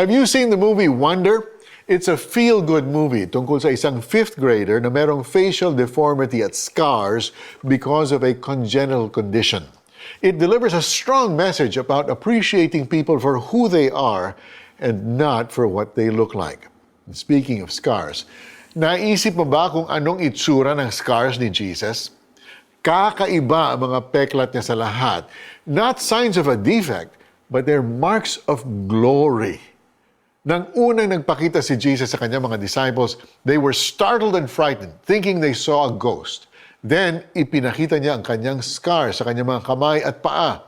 Have you seen the movie Wonder? It's a feel-good movie tungkol sa isang fifth grader na merong facial deformity at scars because of a congenital condition. It delivers a strong message about appreciating people for who they are and not for what they look like. And speaking of scars, naisip mo ba kung anong itsura ng scars ni Jesus? Kakaiba ang mga peklat niya sa lahat. Not signs of a defect, but they're marks of glory. Nang unang nagpakita si Jesus sa kanyang mga disciples, they were startled and frightened, thinking they saw a ghost. Then, ipinakita niya ang kanyang scars sa kanyang mga kamay at paa.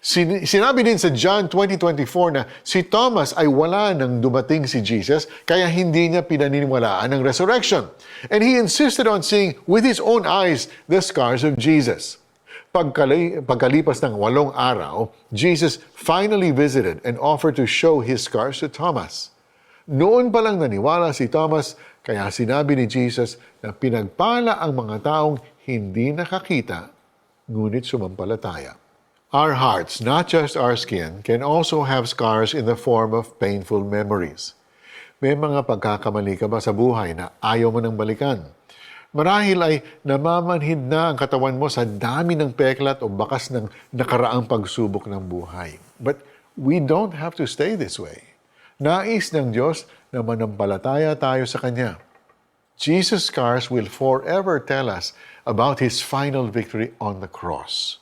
Sin- Sinabi din sa John 20.24 na si Thomas ay wala nang dumating si Jesus, kaya hindi niya pinaniniwalaan ang resurrection. And he insisted on seeing with his own eyes the scars of Jesus. Pagkali- pagkalipas ng walong araw, Jesus finally visited and offered to show his scars to Thomas. Noon pa lang naniwala si Thomas, kaya sinabi ni Jesus na pinagpala ang mga taong hindi nakakita, ngunit sumampalataya. Our hearts, not just our skin, can also have scars in the form of painful memories. May mga pagkakamali ka ba sa buhay na ayaw mo nang balikan? Marahil ay namamanhid na ang katawan mo sa dami ng peklat o bakas ng nakaraang pagsubok ng buhay. But we don't have to stay this way. Nais ng Diyos na manampalataya tayo sa Kanya. Jesus' scars will forever tell us about His final victory on the cross.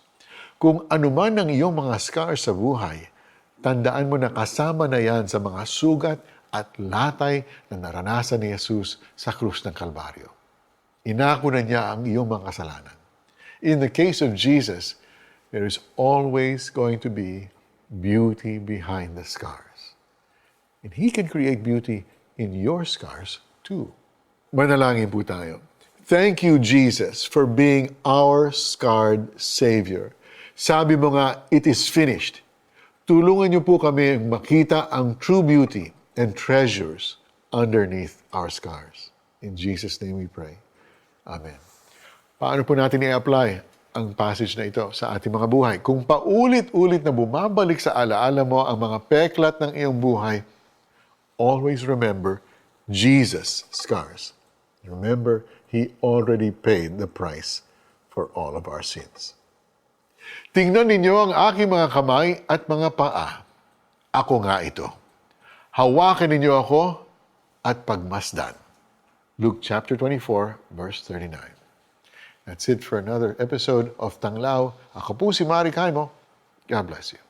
Kung anuman ang iyong mga scars sa buhay, tandaan mo na kasama na yan sa mga sugat at latay na naranasan ni Jesus sa krus ng Kalbaryo. Inako na niya ang iyong mga kasalanan. In the case of Jesus, there is always going to be beauty behind the scars. And He can create beauty in your scars too. Manalangin po tayo. Thank you, Jesus, for being our scarred Savior. Sabi mo nga, it is finished. Tulungan niyo po kami makita ang true beauty and treasures underneath our scars. In Jesus' name we pray. Amen. Paano po natin i-apply ang passage na ito sa ating mga buhay? Kung paulit-ulit na bumabalik sa alaala mo ang mga peklat ng iyong buhay, always remember Jesus' scars. Remember, He already paid the price for all of our sins. Tingnan ninyo ang aking mga kamay at mga paa. Ako nga ito. Hawakan ninyo ako at pagmasdan. Luke chapter 24, verse 39. That's it for another episode of Tanglao. Ako po si Mari Kaimo. God bless you.